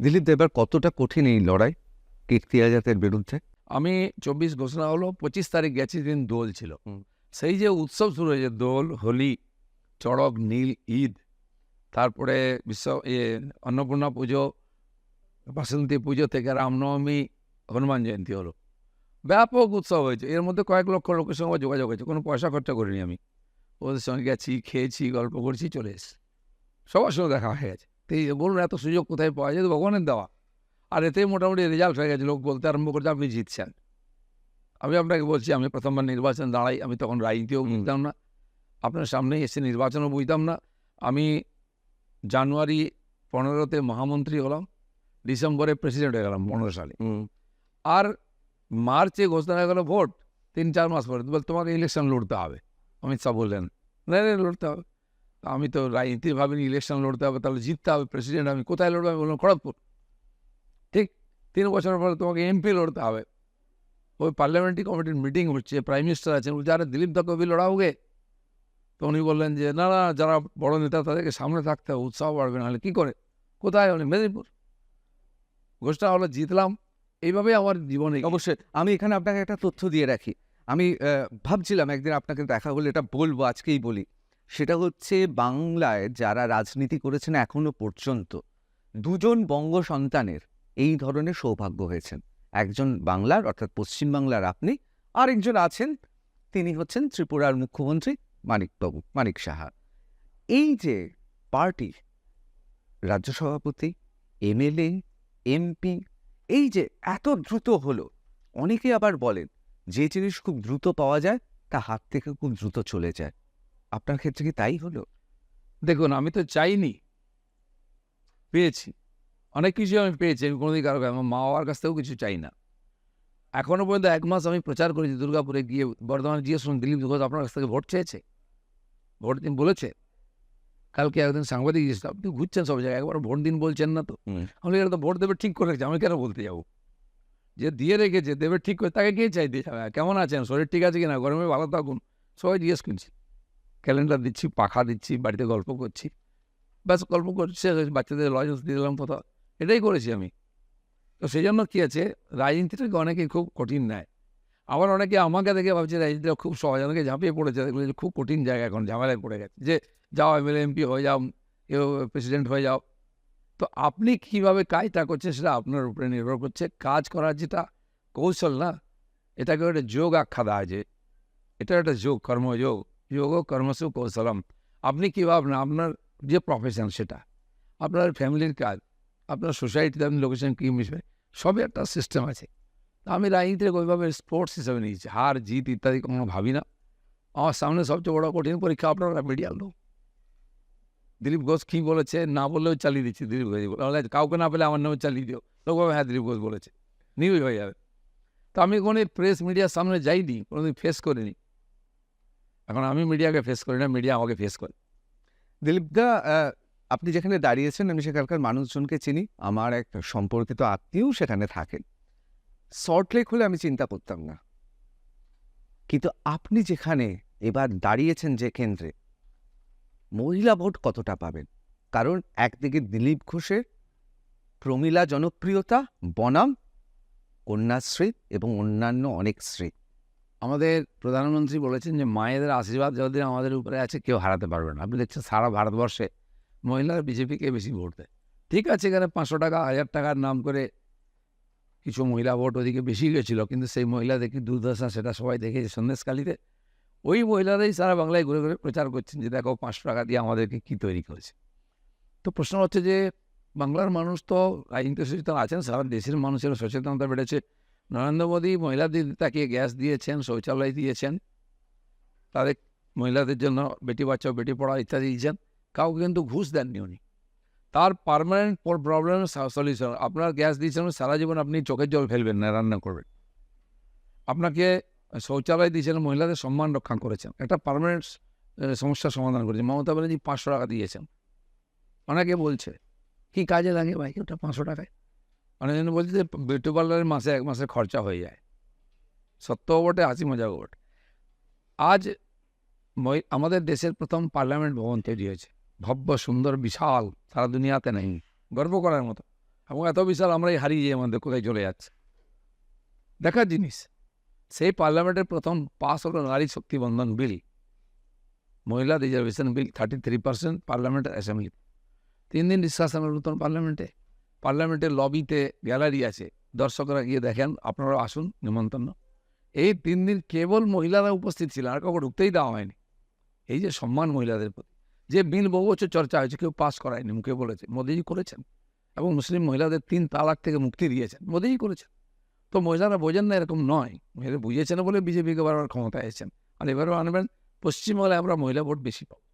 দিলীপ এবার কতটা কঠিন এই লড়াই কীর্তি আজাদের বিরুদ্ধে? আমি চব্বিশ ঘোষণা হলো পঁচিশ তারিখ গেছি দিন দোল ছিল। সেই যে উৎসব শুরু হয়েছে দোল হোলি চড়ক নীল ঈদ তারপরে বিশ্ব ইয়ে অন্নপূর্ণা পুজো বাসন্তী পুজো থেকে রামনবমী হনুমান জয়ন্তী হলো। ব্যাপক উৎসব হয়েছে। এর মধ্যে কয়েক লক্ষ লোকের সঙ্গে যোগাযোগ হয়েছে। কোনো পয়সা খরচা করিনি আমি। ওদের সঙ্গে গেছি খেয়েছি গল্প করছি চলে এসেছি। সবার সঙ্গে দেখা হয়ে গেছে। তো বলুন এত সুযোগ কোথায় পাওয়া যায়? ভগবানের দেওয়া। আর এতেই মোটামুটি রেজাল্ট হয়ে গেছে। লোক বলতে আরম্ভ করছে আপনি জিতছেন। আমি আপনাকে বলছি আমি প্রথমবার নির্বাচন দাঁড়াই। আমি তখন রাজনীতিও। বুঝতাম না। আপনার সামনে এসে নির্বাচনও বুঝতাম না। আমি জানুয়ারি পনেরোতে মহামন্ত্রী হলাম। ডিসেম্বরে প্রেসিডেন্ট হয়ে গেলাম পনেরো সালে। আর মার্চে ঘোষণা হয়ে গেল ভোট। তিন চার মাস পরে। বল তোমাকে ইলেকশন লড়তে হবে। অমিত শাহ বললেন লড়তে হবে। আমি তো রাজনীতি ভাবিনি ইলেকশন লড়তে হবে, তাহলে জিততে হবে প্রেসিডেন্ট আমি কোথায় লড়বো? আমি বললাম খড়গপুর। ঠিক তিন বছর পরে তোমাকে এমপি লড়তে হবে। ওই পার্লামেন্টারি কমিটির মিটিং হচ্ছে প্রাইম মিনিস্টার আছেন, বলছে, আরে দিলীপ দা কবি লড়াওগে তো উনি বললেন যে, না না, যারা বড় নেতা, তাদেরকে সামনে থাকতে হবে, উৎসাহ বাড়বে, নাহলে কী করে? কোথায়? উনি মেদিনীপুর। ঘোষণা হলো, জিতলাম। এইভাবেই আমার জীবনে অবশ্যই। আমি এখানে আপনাকে একটা তথ্য দিয়ে রাখি। আমি ভাবছিলাম একদিন আপনাকে দেখা হলে এটা বলব, আজকেই বলি। সেটা হচ্ছে বাংলায় যারা রাজনীতি করেছেন এখনও পর্যন্ত, দুজন বঙ্গ সন্তানের এই ধরনের সৌভাগ্য হয়েছেন। একজন বাংলার, অর্থাৎ পশ্চিমবাংলার আপনি, আরেকজন আছেন, তিনি হচ্ছেন ত্রিপুরার মুখ্যমন্ত্রী মানিকবাবু, মানিক সাহা। এই যে পার্টি, রাজ্য সভাপতি, এমএলএ, এমপি, এই যে এত দ্রুত হলো, অনেকে আবার বলেন, যে জিনিস খুব দ্রুত পাওয়া যায়, তা হাত থেকে খুব দ্রুত চলে যায়। আপনার ক্ষেত্রে কি তাই হলো? দেখুন আমি তো চাইনি। পেয়েছি। অনেক কিছু আমি পেয়েছি। আমি কোনোদিন কারও আমার মা বাবার কাছ থেকেও কিছু চাই না। এখনও পর্যন্ত এক মাস আমি প্রচার করেছি দুর্গাপুরে গিয়ে বর্ধমানে জিজ্ঞেস শুনুন দিলীপ ঘোষ আপনার কাছ থেকে ভোট চেয়েছে। ভোট দিন বলেছে। কালকে একদিন সাংবাদিক জিজ্ঞেস করল, আপনি ঘুরছেন সব জায়গায় একবার ভোট দিন বলছেন না তো। আমি এটা তো ভোট দেবে ঠিক করে রেখেছে আমি কেন বলতে যাব? যে দিয়ে রেখেছে দেবে ঠিক করে তাকে কে চাইতে যাবে কেমন আছেন? শরীর ঠিক আছে কিনা? গরমে ভালো থাকুন। সবাই জিজ্ঞেস করছি। ক্যালেন্ডার দিচ্ছি, পাখা দিচ্ছি, বাড়িতে গল্প করছি। ব্যাস, গল্প করছে বাচ্চাদের লজেন্স দিয়ে দিলাম কোথাও। এটাই করেছি আমি। তো সেই জন্য কী আছে, রাজনীতিটাকে অনেকে খুব কঠিন নেয়। আবার অনেকে আমাকে দেখে ভাবছে, রাজনীতিটা খুব সহজ। অনেকে ঝাঁপিয়ে পড়েছে, দেখল যে খুব কঠিন জায়গা এখন, ঝামেলায় পড়ে গেছে। যে যাও এমএলএ এমপি হয়ে যাও, কেউ প্রেসিডেন্ট হয়ে যাও। তো আপনি কীভাবে কাজটা করছেন সেটা আপনার উপরে নির্ভর করছে। কাজ করার যেটা কৌশল না, এটাকে একটা যোগ আখ্যা দেওয়া যে, এটা একটা যোগ, কর্মযোগ। যোগ কর্মসু কৌশলম। আপনি কী ভাবনা আপনার যে প্রফেশন সেটা আপনার ফ্যামিলির কাজ আপনার সোসাইটিতে আপনি লোকেশন কী মিশবে সবই একটা সিস্টেম আছে। আমি রাজনীতিকে ওইভাবে স্পোর্টস হিসেবে নিয়েছি। হার জিত ইত্যাদি কোনো ভাবি না। আমার সামনে সবচেয়ে বড় কঠিন পরীক্ষা আপনারা মিডিয়ার লোক দিলীপ ঘোষ কী বলেছে না বললেও চালিয়ে দিচ্ছি দিলীপ ঘোষ। বলে, কাউকে না পেলে আমার নামে চালিয়ে দিও। লোক ভাবে, হ্যাঁ দিলীপ ঘোষ বলেছে। নিউজ হয়ে যাবে। তো আমি কোনো প্রেস মিডিয়ার সামনে যাইনি কোনোদিন ফেস করিনি। এখন আমি মিডিয়াকে ফেস করি না মিডিয়া আমাকে ফেস করে। দিলীপদা আপনি যেখানে দাঁড়িয়েছেন, আমি সেখানকার মানুষজনকে চিনি। আমার এক সম্পর্কিত আত্মীয় সেখানে থাকেন। সল্টলেক হলে আমি চিন্তা করতাম না। কিন্তু আপনি যেখানে এবার দাঁড়িয়েছেন যে কেন্দ্রে, মহিলা ভোট কতটা পাবেন? কারণ একদিকে দিলীপ ঘোষের প্রমীলা জনপ্রিয়তা, বনাম, কন্যাশ্রী এবং অন্যান্য অনেক শ্রী। আমাদের প্রধানমন্ত্রী বলেছেন যে, মায়েদের আশীর্বাদ যতদিন আমাদের উপরে আছে, কেউ হারাতে পারবে না। আপনি দেখছেন সারা ভারতবর্ষে মহিলারা বিজেপিকে বেশি ভোট দেয়। ঠিক আছে, এখানে পাঁচশো টাকা, হাজার টাকার নাম করে কিছু মহিলা ভোট ওদিকে বেশি গেছিল, কিন্তু সেই মহিলা দেখি দুর্দশা সেটা সবাই দেখেছে সন্দেশকালীতে ওই মহিলারাই সারা বাংলায় ঘুরে ঘুরে প্রচার করছেন যে, দেখো, পাঁচশো টাকা দিয়ে আমাদেরকে কী তৈরি করেছে? তো প্রশ্ন হচ্ছে যে, বাংলার মানুষ তো রাজনীতি সচেতন আছেন, সারা দেশের মানুষের সচেতনতা বেড়েছে। নরেন্দ্র মোদী মহিলাদের তাকে গ্যাস দিয়েছেন, শৌচালয় দিয়েছেন। তাদের মহিলাদের জন্য বেটি বাচ্চা, বেটি পড়া ইত্যাদি দিয়েছেন। কাউকে কিন্তু ঘুষ দেননি উনি। তার পারমানেন্ট প্রবলেম সলিউশন আপনার গ্যাস দিয়েছেন সারা জীবন আপনি চোখের জল ফেলবেন না, রান্না করবেন। আপনাকে শৌচালয় দিয়েছেন, মহিলাদের সম্মান রক্ষা করেছেন। একটা পারমানেন্ট সমস্যার সমাধান করেছেন। মমতা ব্যানার্জি পাঁচশো টাকা দিয়েছেন। অনেকে বলছে, কি কাজে লাগে ভাই? ওটা পাঁচশো টাকায়? অনেকজন বলছে যে বিউটি পার্লারের মাসে এক মাসের খরচা হয়ে যায়। সত্যও বটে, হাসি মজাও বটে। আজ আমাদের দেশের প্রথম পার্লামেন্ট ভবন তৈরি হয়েছে। ভব্য, সুন্দর, বিশাল, সারা দুনিয়াতে নেই। গর্ব করার মতো। এবং এত বিশাল, আমরাই হারিয়ে যাই আমাদের কোথায় চলে যাচ্ছে। দেখার জিনিস, সেই পার্লামেন্টের প্রথম পাস হলো নারী শক্তি বন্ধন বিল, মহিলা reservation bill thirty three percent পার্লামেন্টের অ্যাসেম্বলি। তিন দিন ডিসকাশন হলো নতুন পার্লামেন্টে। পার্লামেন্টের লবিতে গ্যালারি আছে, দর্শকরা গিয়ে দেখেন আপনারা আসুন, নিমন্ত্রণ। এই তিন দিন কেবল মহিলারা উপস্থিত ছিলেন, আর কাউকে ঢুকতেই দেওয়া হয়নি। এই যে সম্মান মহিলাদের প্রতি, যে বিল বহু বছর চর্চা হয়েছে, কেউ পাস করায়নি, মুখে বলেছে, মোদিজি করেছেন। এবং মুসলিম মহিলাদের তিন তালাক থেকে মুক্তি দিয়েছেন, মোদিজি করেছেন। তো মহিলারা বোঝেন না এরকম নয় মহিলা বুঝেছেন বলে বিজেপিকে বারবার ক্ষমতায় এসেছেন। আর এবারও আনবেন, পশ্চিমবঙ্গে আমরা মহিলা ভোট বেশি পাবো।